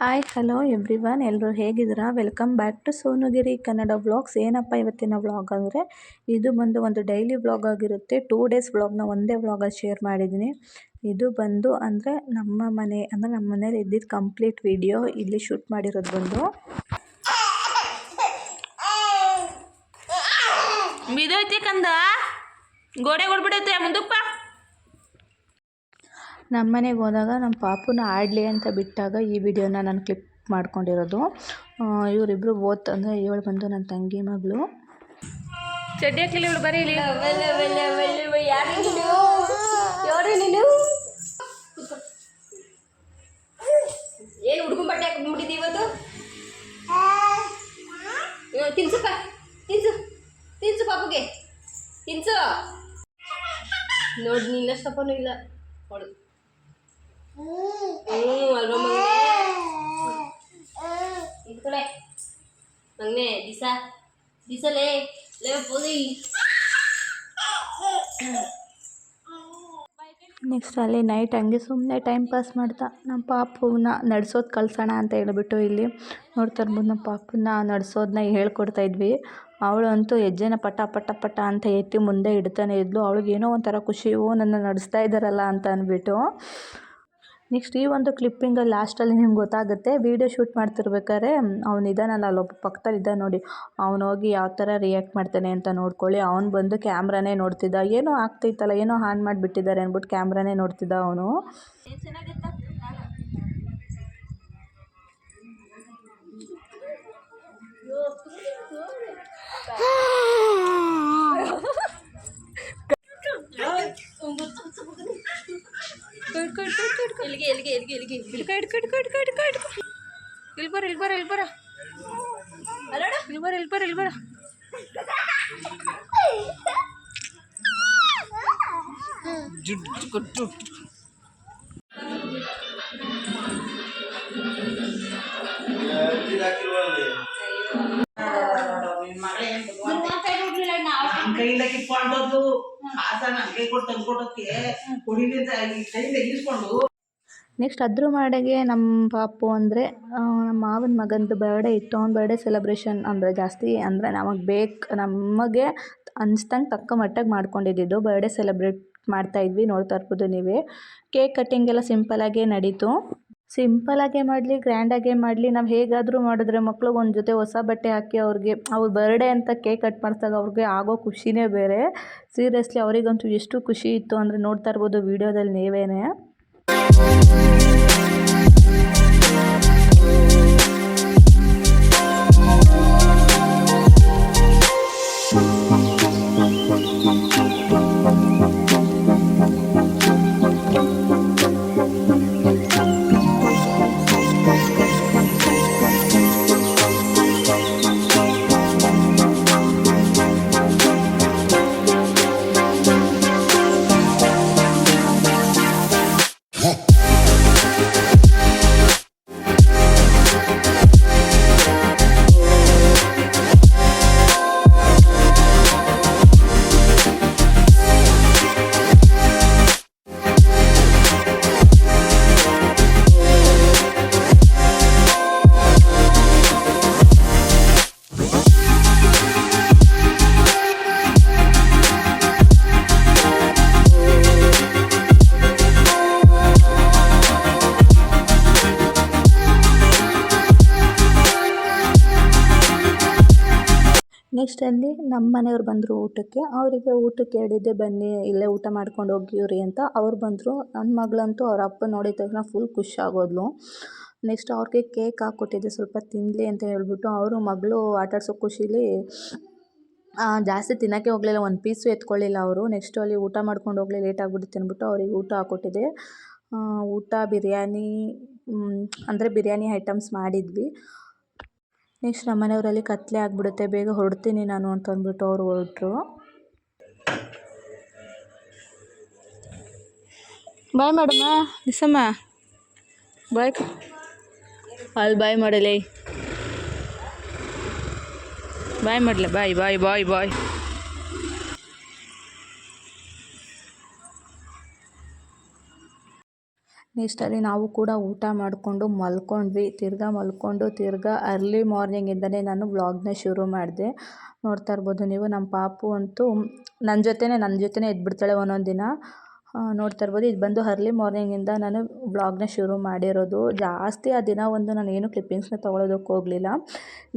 Hi hello every one ಎಲ್ಲರೂ ಹೇಗಿದ್ದೀರಾ? Welcome back to Sonugiri Kannada vlogs ಏನಪ್ಪ ಇವತ್ತಿನ ವ್ಲಾಗ್ ಅಂದರೆ? ಇದು ಬಂದು ಒಂದು ಡೈಲಿ ವ್ಲಾಗ್ ಆಗಿರುತ್ತೆ. ಟೂ ಡೇಸ್ ವ್ಲಾಗ್ನ ಒಂದೇ ವ್ಲಾಗಲ್ಲಿ ಶೇರ್ ಮಾಡಿದ್ದೀನಿ. ಇದು ಬಂದು ಅಂದರೆ ನಮ್ಮ ಮನೆ, ಅಂದರೆ ನಮ್ಮ ಮನೇಲಿ ಇದ್ದಿದ್ದು ಕಂಪ್ಲೀಟ್ ವಿಡಿಯೋ ಇಲ್ಲಿ ಶೂಟ್ ಮಾಡಿರೋದು ಬಂದು. ಬಿದೈತಿ ಕಂದ. ಗೋಡೆ ಹೊಡ್ಬಿಡೈತೆ ಮುಂದಕ್ಕೆ ಬಾ ನಮ್ಮ ಮನೆಗೆ ಹೋದಾಗ ನಮ್ಮ ಪಾಪುನ ಆಡಲಿ ಅಂತ ಬಿಟ್ಟಾಗ ಈ ವಿಡಿಯೋನ ನಾನು ಕ್ಲಿಪ್ ಮಾಡ್ಕೊಂಡಿರೋದು. ಆ, ಇವರಿಬ್ರು ಓದ್ ಅಂದರೆ ಇವಳು ಬಂದು ನನ್ನ ತಂಗಿ ಮಗಳು. ಚಡ್ಡಿ ಹಾಕ್ಲಿಲ್ಲ ಇವಳು ಬರೀ ಇಲ್ಲಿ. ಏನು ಹುಡುಗನ ಬಟ್ಟೆ ಹಾಕೊಂಡ್ಬಿಟ್ಟಿದ್ದಿ ಇವತ್ತು? ತಿನ್ಸಪ್ಪ ತಿನ್ಸು ತಿನ್ಸು ಪಾಪುಗೆ ತಿನ್ಸು. ನೋಡಿ ನಿನ್ನಷ್ಟಪ್ಪನೂ ಇಲ್ಲ. ನೋಡು ಹ್ಞೂ ಅಲ್ವಾ ಮಗನೇ? ಇದು ಕಡೆ. ಮಗನೇ ದಿಸ. ದಿಸಲೇ. ಲೇ ಪೋಲಿ ನೆಕ್ಸ್ಟ್ ಅಲ್ಲಿ ನೈಟ್ ಹಂಗೆ ಸುಮ್ಮನೆ ಟೈಮ್ ಪಾಸ್ ಮಾಡ್ತಾ. ನಮ್ಮ ಪಾಪುನ ನಡೆಸೋದು ಕಳ್ಸೋಣ ಅಂತ ಹೇಳ್ಬಿಟ್ಟು ಇಲ್ಲಿ ನೋಡ್ತಾ ಇರ್ಬೋದು ನಮ್ಮ ಪಾಪುನ ನಡೆಸೋದನ್ನ ಹೇಳ್ಕೊಡ್ತಾ ಇದ್ವಿ. ಅವಳಂತೂ ಹೆಜ್ಜೆನ ಪಟ ಪಟ ಪಟ ಅಂತ ಎತ್ತಿ ಮುಂದೆ ಇಡ್ತಾನೆ ಇದ್ಲು. ಅವಳಿಗೇನೋ ಒಂಥರ ಖುಷಿ ಓ ನನ್ನ ನಡೆಸ್ತಾ ಇದ್ದಾರಲ್ಲ ಅಂತ ಅಂದ್ಬಿಟ್ಟು. ನೆಕ್ಸ್ಟ್ ಈ ಒಂದು ಕ್ಲಿಪ್ಪಿಂಗಲ್ಲಿ ಲಾಸ್ಟಲ್ಲಿ ನಿಮ್ಗೆ ಗೊತ್ತಾಗುತ್ತೆ. ವೀಡಿಯೋ ಶೂಟ್ ಮಾಡ್ತಿರ್ಬೇಕಾದ್ರೆ ಅವ್ನು ಇದ್ದಾನಲ್ಲ ಅಲ್ಲೊಬ್ಬ ಪಕ್ಕದಲ್ಲಿ ಇದ್ದ ನೋಡಿ. ಅವ್ನು ಹೋಗಿ ಯಾವ ಥರ ರಿಯಾಕ್ಟ್ ಮಾಡ್ತಾನೆ ಅಂತ ನೋಡ್ಕೊಳ್ಳಿ. ಅವ್ನು ಬಂದು ಕ್ಯಾಮ್ರಾನೇ ನೋಡ್ತಿದ್ದ. ಏನೋ ಆಗ್ತೈತಲ್ಲ, ಏನೋ ಹಾನ್ ಮಾಡಿಬಿಟ್ಟಿದ್ದಾರೆ ಅಂದ್ಬಿಟ್ಟು ಕ್ಯಾಮ್ರಾನೇ ನೋಡ್ತಿದ್ದ ಅವನು. ಎಲ್ಲಿಗೆ ಎಲ್ಲಿಗೆ ಎಲ್ಲಿಗೆ ಇಡ್ಕ ಇಡ್ಕ ಇಡ್ಕ ಇಡ್ಕ ಇಡ್ಕ ಇಡ್ಕ ಇಲ್ಲಿ ಬರ ಇಲ್ಲಿ ಬರ ಇಲ್ಲಿ ಬರ ಅಲ್ಲೋಡ ಇಲ್ಲಿ ಬರ ಇಲ್ಲಿ ಬರ ಇಲ್ಲಿ ಬರ ನನ್ ಕೈಯಿಂದ ಕಿತ್ಕೊಂಡದ್ದು ಕಾಸ ನನ್ ಕೈ ಕೊಟ್ಟು ತಂದ್ಕೊಡೋಕೆ ಕುಡಿಲಿಂದ ಈ ಕೈಯಿಂದ ಈಸ್ಕೊಂಡು. ನೆಕ್ಸ್ಟ್ ಅದ್ರ ಮಾಡಿಗೆ ನಮ್ಮ ಪಾಪು ಅಂದರೆ ನಮ್ಮ ಮಾವನ ಮಗಂದು ಬರ್ಡೇ ಇತ್ತು. ಅವ್ನ ಬರ್ಡೇ ಸೆಲೆಬ್ರೇಷನ್ ಅಂದರೆ ಜಾಸ್ತಿ ಅಂದರೆ ನಮಗೆ ಬೇಕು, ನಮಗೆ ಅನ್ಸ್ದಂಗೆ ತಕ್ಕ ಮಟ್ಟಿಗೆ ಮಾಡ್ಕೊಂಡಿದ್ದು ಬರ್ಡೇ ಸೆಲೆಬ್ರೇಟ್ ಮಾಡ್ತಾ ಇದ್ವಿ, ನೋಡ್ತಾ ಇರ್ಬೋದು ನೀವೇ. ಕೇಕ್ ಕಟ್ಟಿಂಗ್ ಎಲ್ಲ ಸಿಂಪಲಾಗೇ ನಡೀತು. ಸಿಂಪಲಾಗೇ ಮಾಡಲಿ ಗ್ರ್ಯಾಂಡಾಗೇ ಮಾಡಲಿ. ನಾವು ಹೇಗಾದರೂ ಮಾಡಿದ್ರೆ ಮಕ್ಳಿಗೆ ಒಂದು ಜೊತೆ ಹೊಸ ಬಟ್ಟೆ ಹಾಕಿ ಅವ್ರಿಗೆ, ಅವ್ರ ಬರ್ಡೇ ಅಂತ ಕೇಕ್ ಕಟ್ ಮಾಡಿದಾಗ ಅವ್ರಿಗೆ ಆಗೋ ಖುಷಿನೇ ಬೇರೆ. ಸೀರಿಯಸ್ಲಿ ಅವರಿಗಂತೂ ಎಷ್ಟು ಖುಷಿ ಇತ್ತು ಅಂದರೆ ನೋಡ್ತಾ ಇರ್ಬೋದು ವೀಡಿಯೋದಲ್ಲಿ Bye. ನೆಕ್ಸ್ಟ್ ಅಲ್ಲಿ ನಮ್ಮ ಮನೆಯವ್ರು ಬಂದರು ಊಟಕ್ಕೆ. ಅವರಿಗೆ ಊಟಕ್ಕೆ ಹೇಳಿದ್ದೆ, ಬನ್ನಿ, ಇಲ್ಲೇ ಊಟ ಮಾಡ್ಕೊಂಡು ಹೋಗಿವ್ರಿ ಅಂತ. ಅವ್ರು ಬಂದರು. ನನ್ನ ಮಗಳಂತೂ ಅವ್ರ ಅಪ್ಪ ನೋಡಿದ ತಕ್ಷಣ ಫುಲ್ ಖುಷಿ ಆಗೋದ್ಲು. ನೆಕ್ಸ್ಟ್ ಅವ್ರಿಗೆ ಕೇಕ್ ಹಾಕ್ಕೊಟ್ಟಿದ್ದೆ, ಸ್ವಲ್ಪ ತಿನ್ನಲಿ ಅಂತ ಹೇಳ್ಬಿಟ್ಟು. ಅವರು ಮಗಳು ಆಟಾಡ್ಸೋ ಖುಷಿಲಿ ಜಾಸ್ತಿ ತಿನ್ನೋಕ್ಕೆ ಹೋಗಲಿಲ್ಲ. ಒಂದು ಪೀಸು ಎತ್ಕೊಳ್ಳಿಲ್ಲ ಅವರು. ನೆಕ್ಸ್ಟ್ ಅಲ್ಲಿ ಊಟ ಮಾಡ್ಕೊಂಡು ಹೋಗಲಿ ಲೇಟ್ ಆಗಿಬಿಡುತ್ತೆ ಅಂದ್ಬಿಟ್ಟು ಅವ್ರಿಗೆ ಊಟ ಹಾಕ್ಕೊಟ್ಟಿದ್ದೆ. ಊಟ, ಬಿರಿಯಾನಿ ಅಂದರೆ ಬಿರಿಯಾನಿ ಐಟಮ್ಸ್ ಮಾಡಿದ್ವಿ. ನೆಕ್ಸ್ಟ್ ನಮ್ಮ ಮನೆಯವರಲ್ಲಿ ಕತ್ತಲೆ ಆಗಿಬಿಡುತ್ತೆ, ಬೇಗ ಹೊರಡ್ತೀನಿ ನಾನು ಅಂತ ಅಂದ್ಬಿಟ್ಟು ಅವರು ಹೊರಟ್ರು. ಬಾಯ್ ಮಾಡಮ್ಮ, ನಿಸಮ್ಮ. ಬಾಯ್. ಅಲ್ಲಿ ಬಾಯ್ ಮಾಡಲೇ. ಬಾಯ್ ಮಾಡಲ, ಬಾಯ್ ಬಾಯ್ ಬಾಯ್ ಬಾಯ್. ನೆಕ್ಸ್ಟಲ್ಲಿ ನಾವು ಕೂಡ ಊಟ ಮಾಡಿಕೊಂಡು ಮಲ್ಕೊಂಡ್ವಿ. ತಿರ್ಗಾ ಮಲ್ಕೊಂಡು ತಿರ್ಗಾ ಅರ್ಲಿ ಮಾರ್ನಿಂಗಿಂದಲೇ ನಾನು ವ್ಲಾಗ್ನ ಶುರು ಮಾಡಿದೆ. ನೋಡ್ತಾ ಇರ್ಬೋದು ನೀವು ನಮ್ಮ ಪಾಪು ಅಂತೂ ನನ್ನ ಜೊತೆನೇ ನನ್ನ ಜೊತೆನೇ ಎದ್ಬಿಡ್ತಾಳೆ ಒಂದೊಂದು ದಿನ. ನೋಡ್ತಾ ಇರ್ಬೋದು, ಇದು ಬಂದು ಅರ್ಲಿ ಮಾರ್ನಿಂಗಿಂದ ನಾನು ವ್ಲಾಗ್ನ ಶುರು ಮಾಡಿರೋದು. ಜಾಸ್ತಿ ಆ ದಿನ ಒಂದು ನಾನು ಏನು ಕ್ಲಿಪ್ಪಿಂಗ್ಸ್ನ ತೊಗೊಳೋದಕ್ಕೆ ಹೋಗಲಿಲ್ಲ.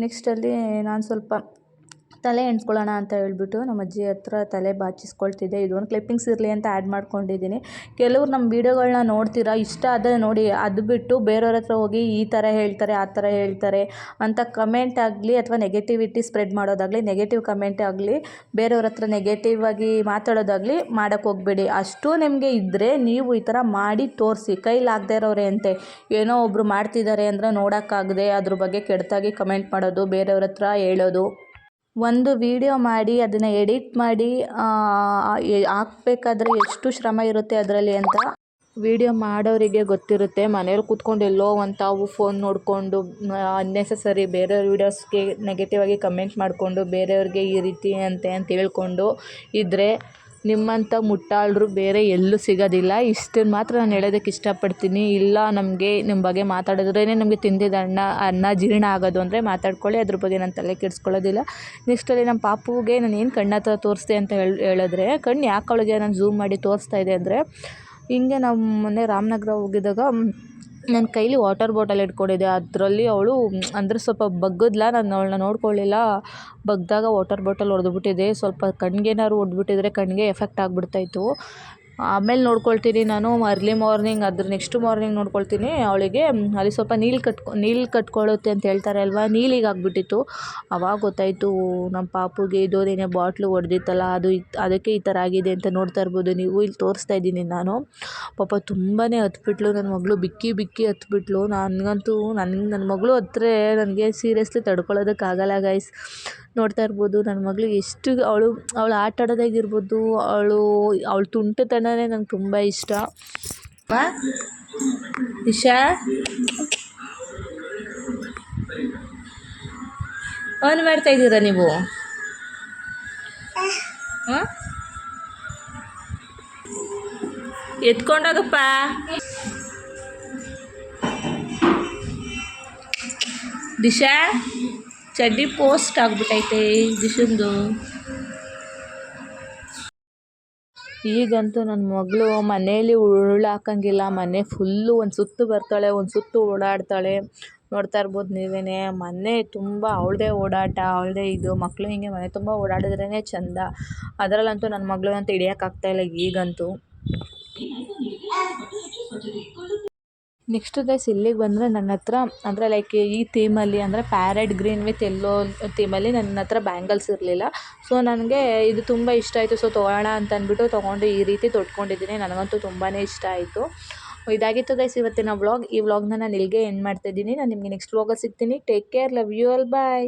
ನೆಕ್ಸ್ಟಲ್ಲಿ ನಾನು ಸ್ವಲ್ಪ ತಲೆ ಎಣ್ಸ್ಕೊಳ್ಳೋಣ ಅಂತ ಹೇಳ್ಬಿಟ್ಟು ನಮ್ಮ ಅಜ್ಜಿ ಹತ್ರ ತಲೆ ಬಾಚಿಸ್ಕೊಳ್ತಿದ್ದೆ ಇದೊಂದು ಕ್ಲಿಪ್ಪಿಂಗ್ಸ್ ಇರಲಿ ಅಂತ ಆ್ಯಡ್ ಮಾಡ್ಕೊಂಡಿದ್ದೀನಿ. ಕೆಲವ್ರು ನಮ್ಮ ವೀಡಿಯೋಗಳನ್ನ ನೋಡ್ತೀರಾ? ಇಷ್ಟ ಆದರೆ ನೋಡಿ. ಅದು ಬಿಟ್ಟು ಬೇರೆಯವ್ರ ಹತ್ರ ಹೋಗಿ ಈ ಥರ ಹೇಳ್ತಾರೆ, ಆ ಥರ ಹೇಳ್ತಾರೆ ಅಂತ ಕಮೆಂಟ್ ಆಗಲಿ ಅಥವಾ ನೆಗೆಟಿವಿಟಿ ಸ್ಪ್ರೆಡ್ ಮಾಡೋದಾಗಲಿ ನೆಗೆಟಿವ್ ಕಮೆಂಟ್ ಆಗಲಿ, ಬೇರೆಯವ್ರ ಹತ್ರ ನೆಗೆಟಿವ್ ಆಗಿ ಮಾತಾಡೋದಾಗಲಿ ಮಾಡೋಕ್ಕೆ ಹೋಗಬೇಡಿ. ಅಷ್ಟು ನಿಮಗೆ ಇದ್ದರೆ ನೀವು ಈ ಥರ ಮಾಡಿ ತೋರಿಸಿ. ಕೈಲಾಗದೇ ಇರೋರೆ ಅಂತೆ. ಏನೋ ಒಬ್ಬರು ಮಾಡ್ತಿದ್ದಾರೆ ಅಂದರೆ ನೋಡೋಕ್ಕಾಗದೆ. ಅದ್ರ ಬಗ್ಗೆ ಕೆಡ್ತಾಗಿ ಕಮೆಂಟ್ ಮಾಡೋದು, ಬೇರೆಯವ್ರ ಹತ್ರ ಹೇಳೋದು. ಒಂದು ವಿಡಿಯೋ ಮಾಡಿ, ಅದನ್ನು ಎಡಿಟ್ ಮಾಡಿ ಹಾಕ್ಬೇಕಾದ್ರೆ ಎಷ್ಟು ಶ್ರಮ ಇರುತ್ತೆ ಅದರಲ್ಲಿ ಅಂತ ವಿಡಿಯೋ ಮಾಡೋರಿಗೆ ಗೊತ್ತಿರುತ್ತೆ. ಮನೇಲಿ ಕೂತ್ಕೊಂಡು ಎಲ್ಲೋ ಒಂದು ತಾವು ಫೋನ್ ನೋಡಿಕೊಂಡು ಅನ್ನೆಸಸರಿ ಬೇರೆಯವ್ರ ವೀಡಿಯೋಸ್ಗೆ ನೆಗೆಟಿವ್ ಆಗಿ ಕಮೆಂಟ್ ಮಾಡಿಕೊಂಡು, ಬೇರೆಯವ್ರಿಗೆ ಈ ರೀತಿ ಅಂತೆ ಅಂತ ಹೇಳ್ಕೊಂಡು ಇದ್ದರೆ ನಿಮ್ಮಂಥ ಮುಟ್ಟಾಳರು ಬೇರೆ ಎಲ್ಲೂ ಸಿಗೋದಿಲ್ಲ. ಇಷ್ಟನ್ನು ಮಾತ್ರ ನಾನು ಹೇಳೋದಕ್ಕೆ ಇಷ್ಟಪಡ್ತೀನಿ. ಇಲ್ಲ ನಮಗೆ ನಿಮ್ಮ ಬಗ್ಗೆ ಮಾತಾಡಿದ್ರೇ ನಮಗೆ ತಿಂದಿದ್ದ ಅನ್ನ ಅನ್ನ ಜೀರ್ಣ ಆಗೋದು ಅಂದರೆ ಮಾತಾಡ್ಕೊಳ್ಳಿ. ಅದ್ರ ಬಗ್ಗೆ ನಾನು ತಲೆ ಕೆಡಿಸ್ಕೊಳ್ಳೋದಿಲ್ಲ. ನೆಕ್ಸ್ಟಲ್ಲಿ ನಮ್ಮ ಪಾಪುಗೆ ನಾನು ಏನು ಕಣ್ಣು ಹತ್ರ ತೋರಿಸ್ದೆ ಅಂತ ಹೇಳಿ, ಹೇಳಿದ್ರೆ, ಕಣ್ಣು ಯಾಕೆ ಅವಳಿಗೆ ನಾನು ಝೂಮ್ ಮಾಡಿ ತೋರಿಸ್ತಾ ಇದೆ ಅಂದರೆ, ಹಿಂಗೆ ನಾವು ಮೊನ್ನೆ ರಾಮನಗರ ಹೋಗಿದ್ದಾಗ ನನ್ನ ಕೈಲಿ ವಾಟರ್ ಬಾಟಲ್ ಹಿಡ್ಕೊಂಡಿದ್ದೆ ಅದರಲ್ಲಿ ಅವಳು, ಅಂದರೆ ಸ್ವಲ್ಪ ಬಗ್ಗದ್ಲ ನಾನು ಅವಳನ್ನ ನೋಡ್ಕೊಳ್ಳಿಲ್ಲ ಬಗ್ಗಿದಾಗ ವಾಟರ್ ಬಾಟಲ್ ಒಡೆದ್ಬಿಟ್ಟಿದೆ. ಸ್ವಲ್ಪ ಕಣ್ಗೇನಾದ್ರು ಹೊಡ್ಬಿಟ್ಟಿದ್ರೆ ಕಣ್ಣಿಗೆ ಎಫೆಕ್ಟ್ ಆಗಿಬಿಡ್ತಾಯಿತ್ತು ಆಮೇಲೆ ನೋಡ್ಕೊಳ್ತೀನಿ ನಾನು ಅರ್ಲಿ ಮಾರ್ನಿಂಗ್, ಅದ್ರ ನೆಕ್ಸ್ಟ್ ಮಾರ್ನಿಂಗ್ ನೋಡ್ಕೊಳ್ತೀನಿ. ಅವಳಿಗೆ ಅಲ್ಲಿ ಸ್ವಲ್ಪ ನೀಲ್ ಕಟ್ಕೊ ನೀಲ್ ಕಟ್ಕೊಳ್ಳುತ್ತೆ ಅಂತ ಹೇಳ್ತಾರೆ ಅಲ್ವಾ? ನೀಲಿಗೆ ಆವಾಗ ಗೊತ್ತಾಯಿತು ನಮ್ಮ ಪಾಪುಗೆ ಇದೋದೇನೆ ಬಾಟ್ಲು ಹೊಡೆದಿತ್ತಲ್ಲ ಅದು ಅದಕ್ಕೆ ಈ ಥರ ಆಗಿದೆ ಅಂತ ನೋಡ್ತಾ ಇರ್ಬೋದು. ನೀವು ಇಲ್ಲಿ ತೋರಿಸ್ತಾ ಇದ್ದೀನಿ ನಾನು. ಪಾಪ ತುಂಬಾ ಹತ್ಬಿಟ್ಲು ನನ್ನ ಮಗಳು ಬಿಕ್ಕಿ ಬಿಕ್ಕಿ ಹತ್ಬಿಟ್ಲು. ನನಗಂತೂ ನನ್ನ ನನ್ನ ಮಗಳು ಹತ್ರ ನನಗೆ ಸೀರಿಯಸ್ಲಿ ತಡ್ಕೊಳ್ಳೋದಕ್ಕಾಗಲ್ಲ ಗೈಸ್. ನೋಡ್ತಾ ಇರ್ಬೋದು ನನ್ನ ಮಗಳು ಎಷ್ಟು, ಅವಳು ಅವಳು ಆಟ ಆಡೋದಾಗಿರ್ಬೋದು ಅವಳು ಅವಳ ತುಂಟತನನೇ ನಂಗೆ ತುಂಬ ಇಷ್ಟ. ವಾ? ಇಶಾ ಆನ್ ಮಾಡ್ತಾ ಇದ್ದೀರಾ ನೀವು? ಹಾಂ? ಎತ್ಕೊಂಡೋಗಪ್ಪ. ದಿಶಾ ಚಡ್ಡಿ ಪೋಸ್ಟ್ ಆಗ್ಬಿಟ್ಟೈತೆ ದಿಶಂದು ಈಗಂತೂ ನನ್ನ ಮಗಳು ಮನೇಲಿ ಉರುಳು ಹಾಕಂಗಿಲ್ಲ ಮನೆ ಫುಲ್ಲು ಒಂದು ಸುತ್ತು ಬರ್ತಾಳೆ, ಒಂದು ಸುತ್ತು ಓಡಾಡ್ತಾಳೆ. ನೋಡ್ತಾ ಇರ್ಬೋದು ನೀವೇ ಮನೆ ತುಂಬ ಅವಳದೇ ಓಡಾಟ, ಅವಳದೇ ಇದು. ಮಕ್ಕಳು ಹಿಂಗೆ ಮನೆ ತುಂಬ ಓಡಾಡಿದ್ರೇ ಚೆಂದ. ಅದರಲ್ಲಂತೂ ನನ್ನ ಮಗಳನ್ನಂತೂ ಹಿಡಿಯೋಕ್ಕಾಗ್ತಾಯಿಲ್ಲ ಈಗಂತೂ. ನೆಕ್ಸ್ಟ್ ಗೈಸ್ ಇಲ್ಲಿಗೆ ಬಂದರೆ ನನ್ನ ಹತ್ರ, ಅಂದರೆ ಲೈಕ್ ಈ ಥೀಮಲ್ಲಿ ಅಂದರೆ ಪ್ಯಾರೆಡ್ ಗ್ರೀನ್ ವಿತ್ ಎಲ್ಲೋ ಥೀಮಲ್ಲಿ ನನ್ನ ಹತ್ರ ಬ್ಯಾಂಗಲ್ಸ್ ಇರಲಿಲ್ಲ. ಸೊ ನನಗೆ ಇದು ತುಂಬ ಇಷ್ಟ ಆಯಿತು. ಸೊ ತೊಗೊಳ್ಳೋಣ ಅಂತ ಅಂದ್ಬಿಟ್ಟು ತೊಗೊಂಡು ಈ ರೀತಿ ತೊಟ್ಕೊಂಡಿದ್ದೀನಿ. ನನಗಂತೂ ತುಂಬಾ ಇಷ್ಟ ಆಯಿತು. ಇದಾಗಿತ್ತು ಗೈಸ್ ಇವತ್ತಿನ ವ್ಲಾಗ್ ಈ ವ್ಲಾಗ್ನ ನಾನು ಇಲ್ಲಿಗೆ ಎಂಡ್ ಮಾಡ್ತಾಯಿದ್ದೀನಿ ನಾನು ನಿಮಗೆ ನೆಕ್ಸ್ಟ್ ವ್ಲಾಗಲ್ಲಿ ಸಿಗ್ತೀನಿ. Take care love you all bye